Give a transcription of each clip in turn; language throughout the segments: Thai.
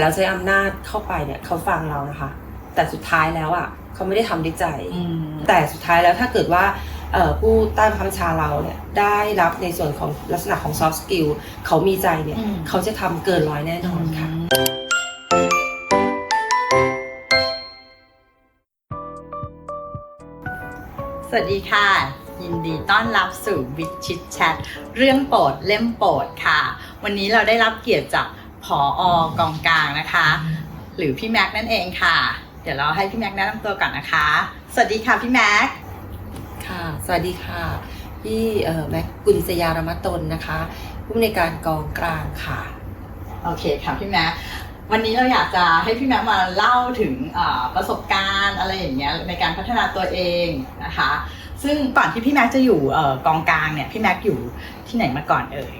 แล้วใช้อำนาจเข้าไปเนี่ยเขาฟังเรานะคะ แต่สุดท้ายแล้วอะเขาไม่ได้ทำด้วยใจอืมแต่สุดท้ายแล้วถ้าเกิดว่าเอ่อผู้ใต้บังคับบัญชาเราเนี่ยได้รับในส่วนของลักษณะของ soft skill เขามีใจเนี่ยอืมเขาจะทำเกินร้อยแน่นอนค่ะสวัสดีค่ะ ยินดีต้อนรับสู่วิชิตแชทเรื่องโปรดเล่มโปรดค่ะ วันนี้เราได้รับเกียรติจาก ผออกองกลางนะคะ หรือพี่แม็กซ์นั่นเองค่ะ เดี๋ยวเราให้พี่แม็กซ์แนะนำตัวก่อนนะคะ สวัสดีค่ะพี่แม็กซ์ค่ะ สวัสดีค่ะพี่เอ่อแม็กกุลสยารมตนนะคะ ผู้อำนวยการกองกลางค่ะ โอเคค่ะพี่แม็กซ์วันนี้เราอยากจะให้พี่แม็กซ์มาเล่าถึงเอ่อประสบการณ์อะไรอย่างเงี้ยในการพัฒนาตัวเองนะคะ ซึ่งก่อนที่พี่แม็กซ์จะอยู่เอ่อกองกลางเนี่ยพี่แม็กซ์อยู่ที่ไหนมาก่อนเอ่ยอ๋อ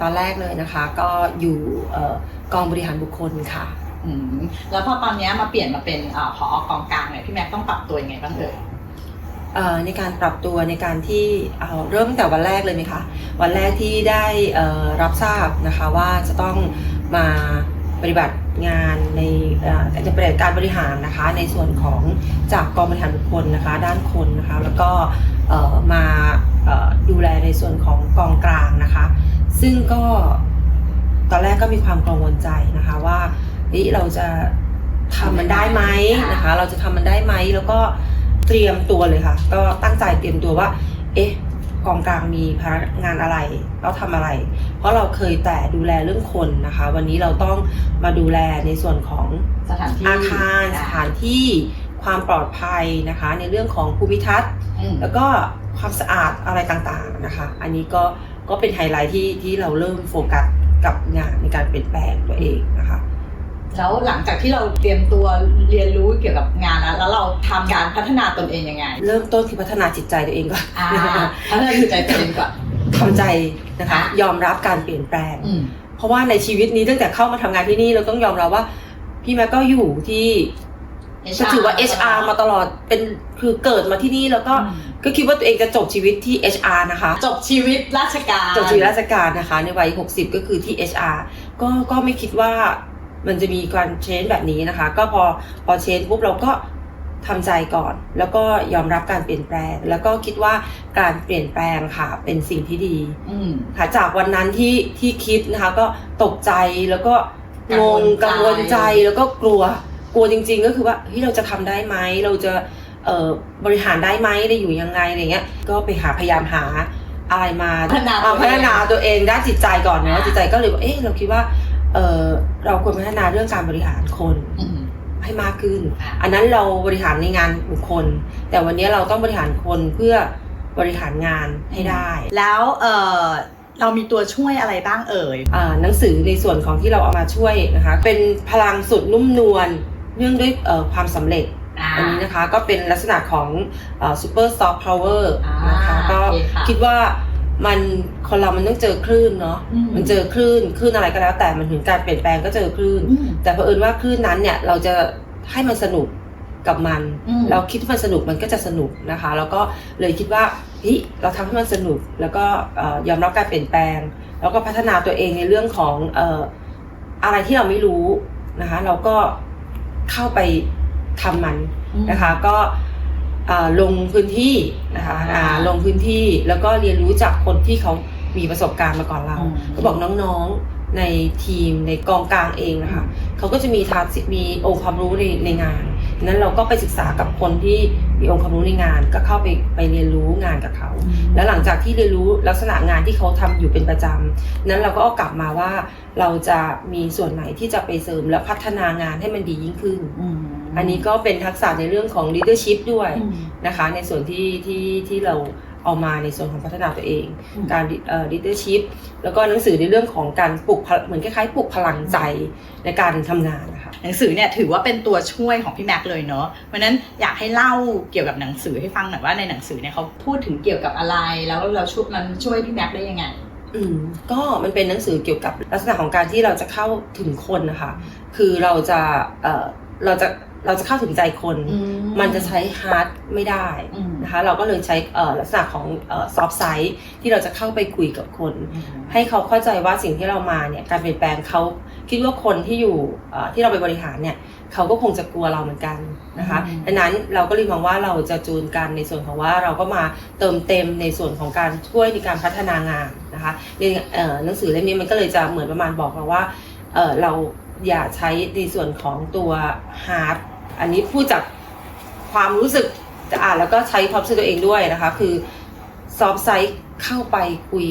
ตอนแรกเลยนะคะก็อยู่เอ่อกองบริหารบุคคลค่ะอืมแล้วพอตอนเนี้ยมาเปลี่ยนมาเป็นเออผอกองกลางเนี่ยพี่แม็กซ์ต้องปรับตัวยังไงบ้างเอ่ยเอ่อในการปรับตัวในการที่เอาเริ่มตั้งแต่วันแรกเลยไหมคะวันแรกที่ได้เอ่อรับทราบนะคะว่าจะต้องมาปฏิบัติงานในเอ่อจะปฏิบัติการบริหารนะคะ ในส่วนของจากกองบริหารบุคคลนะคะ ด้านคนนะคะ แล้วก็เอ่อมาเอ่อดูแลในส่วนของกองกลางนะคะ ซึ่งก็ตอนแรกก็มีความกังวลใจนะคะว่าเฮ้ยเราจะทำมันได้ไหมนะคะ เราจะทำมันได้ไหมแล้วก็เตรียมตัวเลยค่ะ ก็ตั้งใจเตรียมตัวว่า เอ๊ะกองกลางมีภาระงานอะไรเราทำอะไร เพราะเราเคยแต่ดูแลเรื่องคนนะคะ วันนี้เราต้องมาดูแลในส่วนของสถานที่อาคารสถานที่ความปลอดภัยนะคะ ในเรื่องของภูมิทัศน์อืมแล้วก็ความสะอาดอะไรต่างๆนะคะ อันนี้ก็ ก็เป็นไฮไลท์ที่ที่เราเริ่มโฟกัสกับงานในการเปลี่ยนแปลงตัวเองนะคะแล้วหลังจากที่เราเตรียมตัวเรียนรู้เกี่ยวกับงานแล้ว แล้วเราทำการพัฒนาตนเองยังไง เริ่มต้นคือพัฒนาจิตใจตัวเองก่อนอ่าพัฒนาจิตใจตัวเองก่อนทำใจนะคะค่ะยอมรับการเปลี่ยนแปลงอืมเพราะว่าในชีวิตนี้ตั้งแต่เข้ามาทำงานที่นี่เราต้องยอมรับว่า พี่แม่ก็อยู่ที่ก็ถือว่า HR มาตลอดเป็นคือเกิดมาที่นี่แล้วก็อืม ก็คิดว่าตัวเองจะจบชีวิตที่ HR นะคะ จบชีวิตราชการจบชีวิตราชการนะคะ ในวัย 60 ก็คือที่ HR ก็ก็ไม่คิดว่ามันจะมีการเชนแบบนี้นะคะ ก็พอพอเชนปุ๊บเราก็ทำใจก่อน แล้วก็ยอมรับการเปลี่ยนแปลง แล้วก็คิดว่าการเปลี่ยนแปลงค่ะ เป็นสิ่งที่ดีอืมค่ะจากวันนั้นที่ที่คิดนะคะ ก็ตกใจแล้วก็งงกักังงววลลใจใจแล้วก็กลัว กลัวจริง ๆ ก็คือว่าเฮ้ยเราจะทำได้ไหมเราจะเอ่อ บริหารได้ไหมได้อยู่ยังไงอะไรเงี้ย ก็ไปหาพยายามหาอะไรมาพัฒนาอ่ตัวเองพัฒนาตัวเองด้านจิตใจก่อนเนาะอ่าจิตใจก็เลยว่าเอ๊ะเราคิดว่าเออเราควรพัฒนาเรื่องการบริหารคนอืมให้มากขึ้นอะอันนั้นเราบริหารในงานบุคคล แต่วันนี้เราต้องบริหารคนเพื่อบริหารงานให้ได้ แล้วเออเรามีตัวช่วยอะไรบ้างเอ่ยอ่าหนังสือในส่วนของที่เราเอามาช่วยนะคะ เป็นพลังสุดนุ่มนวลเนื่องด้วยเอ่อความสำเร็จ อ่าอันนี้นะคะก็เป็นลักษณะของซูเปอร์สต็อกพาวเวอร์อ่านนะคะก็โอเคค่ะคิดว่ามันคนเรามันต้องเจอคลื่นเนาะอืมมันเจอคลื่นคลื่นอะไรก็แล้ว แต่มันถึงการเปลี่ยนแปลงก็เจอคลื่นอืมแต่เผอิญว่าคลื่นนั้นเนี่ยเราจะให้มันสนุกกับมันอืมเราคิดว่ามันสนุกมันก็จะสนุกนะคะ แล้วก็เลยคิดว่าเฮ้ยเราทำให้มันสนุก แล้วก็เอ่อยอมรับการเปลี่ยนแปลง แล้วก็พัฒนาตัวเองในเรื่องของเอ่ออะไรที่เราไม่รู้นะคะ เราก็เข้าไป ทำมันนะคะ ก็เอ่อลงพื้นที่นะคะอ่าอ่าลงพื้นที่แล้วก็เรียนรู้จากคนที่เขามีประสบการณ์มาก่อนเราอืมก็บอกน้องๆในทีมในกองกลางเองนะคะเขาก็จะมีทาสิมีองค์ความรู้ในในงานนั้นเราก็ไปศึกษากับคนที่มีองค์ความรู้ในงาน ก็เข้าไปไปเรียนรู้งานกับเขา แล้วหลังจากที่เรียนรู้ลักษณะงานที่เขาทำอยู่เป็นประจำนั้นเราก็เอากลับมาว่าเราจะมีส่วนไหนที่จะไปเสริมและพัฒนางานให้มันดียิ่งขึ้นม อันนี้ก็เป็นทักษะในเรื่องของ leadership ด้วยอืมนะคะ ในส่วนที่ที่ที่เราเอามาในส่วนของพัฒนาตัวเองอืมการเอ่อ leadership แล้วก็หนังสือในเรื่องของการปลุกพลเหมือนคล้ายๆปลุกพลังใจในการทำงานนะคะหนังสือเนี่ยถือว่าเป็นตัวช่วยของพี่แม็กซ์เลยเนาะเพราะฉะนั้นอยากให้เล่าเกี่ยวกับหนังสือให้ฟังหน่อยว่าในหนังสือเนี่ยเขาพูดถึงเกี่ยวกับอะไร แล้วเราช่วยมันช่วยพี่แม็กซ์ได้ยังไงอืมก็มันเป็นหนังสือเกี่ยวกับลักษณะของการที่เราจะเข้าถึงคนนะคะ คือเราจะเอ่อเราจะ เราจะเข้าถึงใจคน มันจะใช้ฮาร์ดไม่ได้อืมนะคะเราก็เลยใช้เอ่อลักษณะของซอฟต์ไซส์ที่เราจะเข้าไปคุยกับคน ให้เขาเข้าใจว่าสิ่งที่เรามาเนี่ยการเปลี่ยนแปลงเขาคิดว่าคนที่อยู่เอ่อที่เราไปบริหารเนี่ยเขาก็คงจะกลัวเราเหมือนกันนะคะอืมดังนั้นเราก็เลยมองว่าเราจะจูนกันในส่วนของว่าเราก็มาเติมเต็มในส่วนของการช่วยในการพัฒนางานนะคะในเอ่อหนังสือเล่มนี้มันก็เลยจะเหมือนประมาณบอกเราว่าเอ่อเราอย่าใช้ในส่วนของตัว hard อันนี้พูดจากความรู้สึกจะอ่านแล้วก็ใช้ความรู้สึกตัวเองด้วยนะคะ คือซอฟไซต์เข้าไปคุย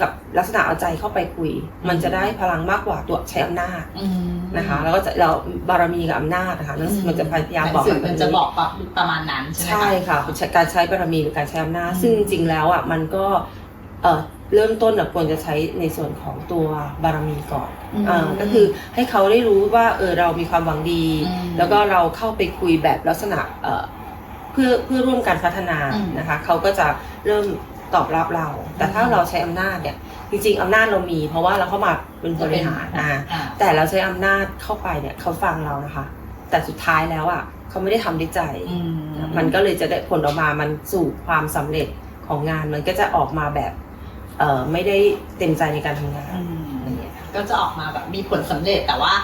กับลักษณะเอาใจเข้าไปคุย มันจะได้พลังมากกว่าตัวใช้อำนาจอืมนะคะ แล้วก็จะเราบารมีกับอำนาจนะคะหนังสือมันจะพยายามบอกหนังสืแบบมันนี้จะบอกประมาณนั้นใช่ไหมคะใช่ค่ะการใช้บารมีหรือการใช้อำนาจอืมซึ่งจริงๆแล้วอะมันก็เอ่อ เริ่มต้นอะควรจะใช้ในส่วนของตัวบารมีก่อนมอ่าก็คือให้เขาได้รู้ว่าเออเรามีความหวังดีอืมแล้วก็เราเข้าไปคุยแบบลักษณะเอ่อเพื่อเพื่อร่วมการพัฒนาอืมนะคะเขาก็จะเริ่มตอบรับเรา แต่ถ้าอืมเราใช้อำนาจเนี่ยจริงๆอำนาจเรามี เพราะว่าเราเข้ามาเป็นบริหารอ่าอ่าแต่เราใช้อำนาจเข้าไปเนี่ยเขาฟังเรานะคะ แต่สุดท้ายแล้วอะเขาไม่ได้ทำด้วยใจอืมมันก็เลยจะได้ผลออกมามันสู่ความสำเร็จของงานมันก็จะออกมาแบบ เอ่อไม่ได้เต็มใจในการทำงานอืมอะไรอย่างเงี้ยค่ะก็จะออกมาแบบมีผลสำเร็จแต่ว่า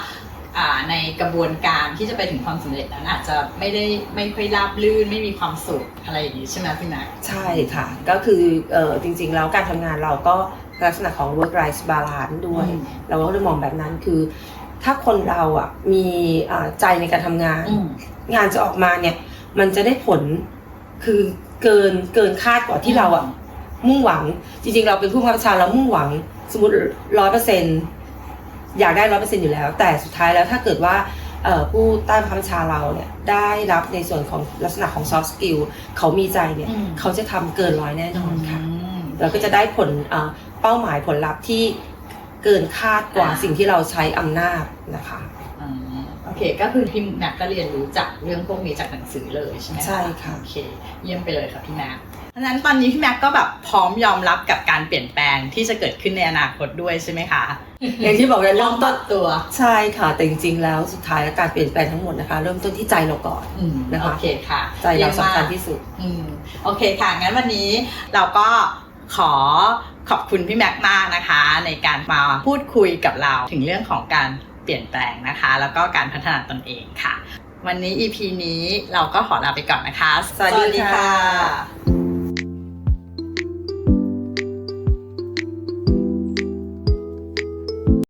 อ่าในกระบวนการที่จะไปถึงความสำเร็จนั้นอาจจะไม่ได้ไม่ค่อยราบรื่นไม่มีความสุขอะไรอย่างนี้ใช่ไหมพี่แม็กใช่ค่ะ ก็คือเอ่อจริง ๆ แล้วการทำงานเราก็ลักษณะของ work life balance ด้วย อืมเราก็เลยมองแบบนั้นคือ ถ้าคนเราอะมีอ่าใจในการทำงานอืมงานจะออกมาเนี่ยมันจะได้ผลคือเกินเกินคาดกว่าที่เราอะมุ่ งหวัง จริง ๆ เราเป็นผู้บังคับบัญชาเรามุ่งหวัง สมมติร้อยเปอร์เซ็นอยากได้ร้อยเปอร์เซ็นอยู่แล้ว แต่สุดท้ายแล้วถ้าเกิดว่าเอ่อผู้ใต้บังคับบัญชาเราเนี่ยได้รับในส่วนของลักษณะของ soft skill เขามีใจเนี่ยอืมเขาจะทำเกินร้อยแน่นอนค่ะอืมเราก็จะได้ผลเอ่อเป้าหมายผลลัพธ์ที่ เกินคาดกว่าอ่าสิ่งที่เราใช้อำนาจนะคะอืมโอเค ก็คือพี่แม็กก็เรียนรู้จากเรื่องพวกนี้จากหนังสือเลยใช่ไหมใช่ค่ะโอเค เยี่ยมไปเลยค่ะพี่แม็กเพราะฉะนั้นตอนนี้พี่แม็กก็แบบพร้อมยอมรับกับการเปลี่ยนแปลงที่จะเกิดขึ้นในอนาคตด้วยใช่ไหมคะอย่างที่บอกเลยเริ่เริ่มมต้ต้นนตัวใช่ค่ะแต่จริงๆแล้วสุดท้ายแล้วการเปลี่ยนแปลงทั้งหมดนะคะ เริ่มต้นที่ใจเราก่อนอืมนะคะโอเคค่ะใจเราสำคัญที่สุดอืมโอเคค่ะงั้นวันนี้เราก็ขอ ขอบคุณพี่แม็กมากนะคะ ในการมาพูดคุยกับเราถึงเรื่องของการเปลี่ยนแปลงนะคะ แล้วก็การพัฒนาตนเองค่ะ วันนี้ EP นี้เราก็ขอลาไปก่อนนะคะ สวัสดีค่ะ